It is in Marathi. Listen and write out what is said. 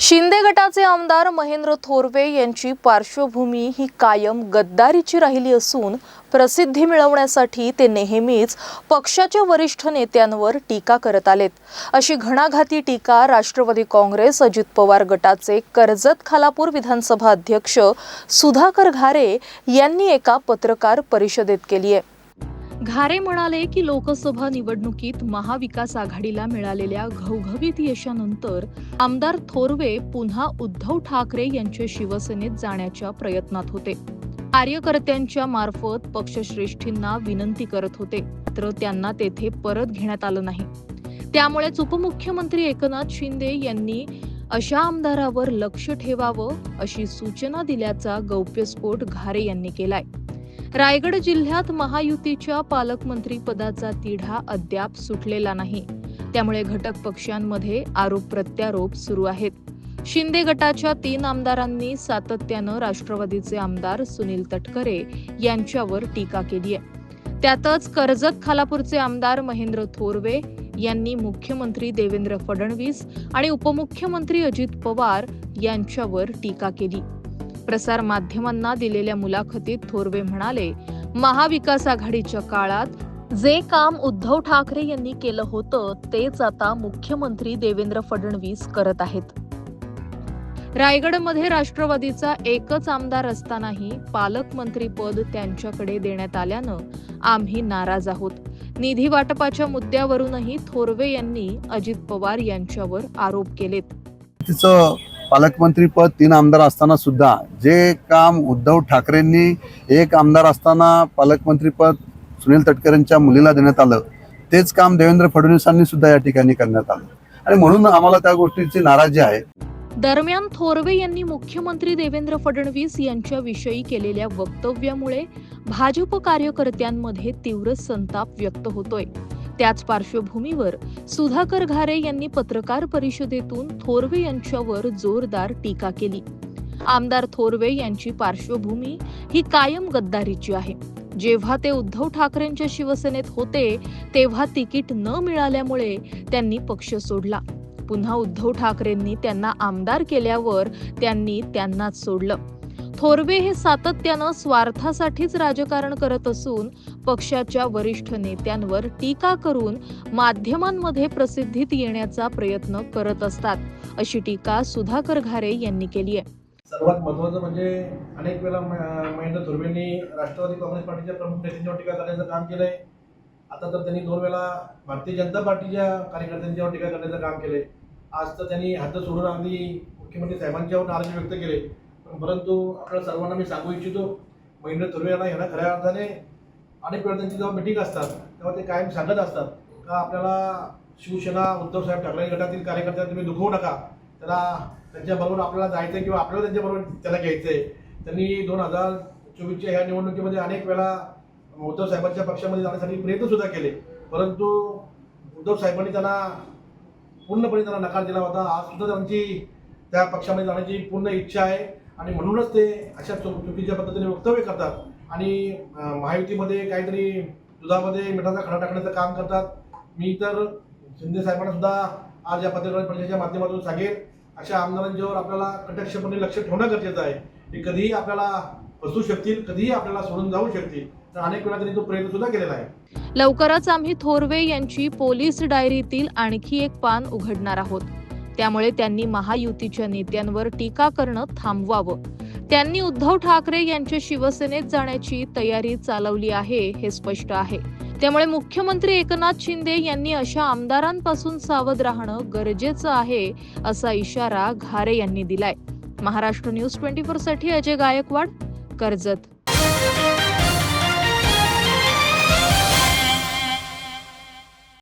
शिंदे गटाचे आमदार महेंद्र थोरवे यांची पार्श्वभूमी ही कायम गद्दारीची राहिली असून प्रसिद्धी मिळवण्यासाठी ते नेहमीच पक्षाच्या वरिष्ठ नेत्यांवर टीका करत आलेत. अशी घणाघाती टीका राष्ट्रवादी काँग्रेस अजित पवार गटाचे कर्जत खालापूर विधानसभा अध्यक्ष सुधाकर घारे यांनी एका पत्रकार परिषदेत केली आहे. घारे म्हणाले की लोकसभा निवडणुकीत महाविकास आघाडीला मिळालेल्या घवघवीत यशानंतर आमदार थोरवे पुन्हा उद्धव ठाकरे यांच्या शिवसेनेत जाण्याच्या प्रयत्नात होते. कार्यकर्त्यांच्या मार्फत पक्षश्रेष्ठींना विनंती करत होते. मात्र त्यांना तेथे परत घेण्यात आलं नाही. त्यामुळेच उपमुख्यमंत्री एकनाथ शिंदे यांनी अशा आमदारावर लक्ष ठेवावं अशी सूचना दिल्याचा गौप्यस्फोट घारे यांनी केलाय. रायगड जिल्ह्यात महायुतीच्या पालकमंत्री पदाचा तिढा अद्याप सुटलेला नाही. त्यामुळे घटक पक्षांमध्ये आरोप प्रत्यारोप सुरू आहेत. शिंदे गटाच्या तीन आमदारांनी सातत्यानं राष्ट्रवादीचे आमदार सुनील तटकरे यांच्यावर टीका केली आहे. त्यातच कर्जत खालापूरचे आमदार महेंद्र थोरवे यांनी मुख्यमंत्री देवेंद्र फडणवीस आणि उपमुख्यमंत्री अजित पवार यांच्यावर टीका केली. प्रसार माध्यमांना दिलेल्या मुलाखतीत थोरवे म्हणाले महाविकास आघाडीच्या काळात जे काम उद्धव ठाकरे यांनी केलं होतं तेच आता मुख्यमंत्री देवेंद्र फडणवीस करत आहेत. रायगडमध्ये राष्ट्रवादीचा एकच आमदार असतानाही पालकमंत्री पद त्यांच्याकडे देण्यात आल्यानं आम्ही नाराज आहोत. निधी वाटपाच्या मुद्द्यावरूनही थोरवे यांनी अजित पवार यांच्यावर आरोप केलेत. तिचं पालकमंत्रीपद तीन आमदार असताना सुद्धा जे काम उद्धव ठाकरेंनी एक आमदार असताना पालकमंत्रीपद सुनील तटकरेंच्या मुलीला देण्यात आलं तेच काम देवेंद्र फडणवीसांनी सुद्धा या ठिकाणी करण्यात आलं. आणि म्हणून आम्हाला त्या गोष्टीची नाराजी आहे. दरम्यान थोरवे यांनी मुख्यमंत्री देवेंद्र फडणवीस यांच्याविषयी केलेल्या वक्तव्यामुळे भाजप कार्यकर्त्यांमध्ये तीव्र संताप व्यक्त होतोय. त्याच पार्श्वभूमीवर सुधाकर घारे यांनी पत्रकार परिषदेतून थोरवे यांच्यावर जोरदार टीका केली. आमदार थोरवे यांची पार्श्वभूमी ही कायम गद्दारीची आहे. जेव्हा ते उद्धव ठाकरेंच्या शिवसेनेत होते तेव्हा तिकीट न मिळाल्यामुळे त्यांनी पक्ष सोडला. पुन्हा उद्धव ठाकरेंनी त्यांना आमदार केल्यावर त्यांनी त्यांनाच सोडलं. थोरवे हे सातत्यानं स्वार्थासाठीच राजकारण करत असून पक्षाच्या वरिष्ठ नेत्यांवर टीका करून माध्यमांमध्ये प्रसिद्धीत येण्याचा प्रयत्न करत असतात अशी टीका सुधाकर घारे यांनी केली आहे. सर्वात महत्वाचं म्हणजे अनेक वेळा महेंद्र धुर्वेंनी राष्ट्रवादी काँग्रेस पार्टीच्या प्रमुख नेत्यांच्यावर टीका करण्याचं काम केलंय. आता तर त्यांनी दोन वेळा भारतीय जनता पार्टीच्या कार्यकर्त्यांच्यावर टीका करण्याचं काम केलंय. आज तर त्यांनी हद्द सोडून अगदी मुख्यमंत्री साहेबांच्यावर नाराजी व्यक्त केले. परंतु आपल्या सर्वांना मी सांगू इच्छितो महेंद्र तुर्वे यांना ह्यांना खऱ्या अर्थाने अनेक वेळा त्यांची जेव्हा मिटिंग असतात तेव्हा ते कायम सांगत असतात का आपल्याला शिवसेना उद्धव साहेब ठाकरे गटातील कार्यकर्त्यांना तुम्ही दुखवू नका. त्याला त्यांच्याबरोबर आपल्याला जायचं आहे किंवा आपल्याला त्यांच्याबरोबर त्याला घ्यायचं आहे त्यांनी दोन हजार चोवीसच्या ह्या निवडणुकीमध्ये अनेक वेळा उद्धव साहेबांच्या पक्षामध्ये जाण्यासाठी प्रयत्नसुद्धा केले. परंतु उद्धव साहेबांनी त्यांना पूर्णपणे त्यांना नकार दिला होता. आज सुद्धा त्यांची त्या पक्षामध्ये जाण्याची पूर्ण इच्छा आहे. आणि म्हणूनच ते अशा चुकीच्या पद्धतीने वक्तव्य करतात. आणि महायुतीमध्ये काहीतरी दुधामध्ये मिठाचा खडा टाकण्याचं काम करतात. मी तर शिंदे साहेबांना सुद्धा आज या पत्रकार परिषदेच्या माध्यमातून सांगेन अशा आमदारांच्यावर आपल्याला कटाक्षपणे लक्ष ठेवणं गरजेचं आहे. ते कधीही आपल्याला बसू शकतील कधीही आपल्याला सोडून जाऊ शकतील तर अनेक वेळा त्यांनी तो प्रयत्न सुद्धा केलेला आहे. लवकरच आम्ही थोरवे यांची पोलीस डायरीतील आणखी एक पान उघडणार आहोत. त्यामुळे त्यांनी महायुतीच्या नेत्यांवर टीका करणं थांबवावं. त्यांनी उद्धव ठाकरे यांच्या शिवसेनेत जाण्याची तयारी चालवली आहे हे स्पष्ट आहे. त्यामुळे मुख्यमंत्री एकनाथ शिंदे यांनी अशा आमदारांपासून सावध राहणं गरजेचं आहे असा इशारा घारे यांनी दिलाय. महाराष्ट्र न्यूज ट्वेंटी फोरसाठी अजय गायकवाड कर्जत.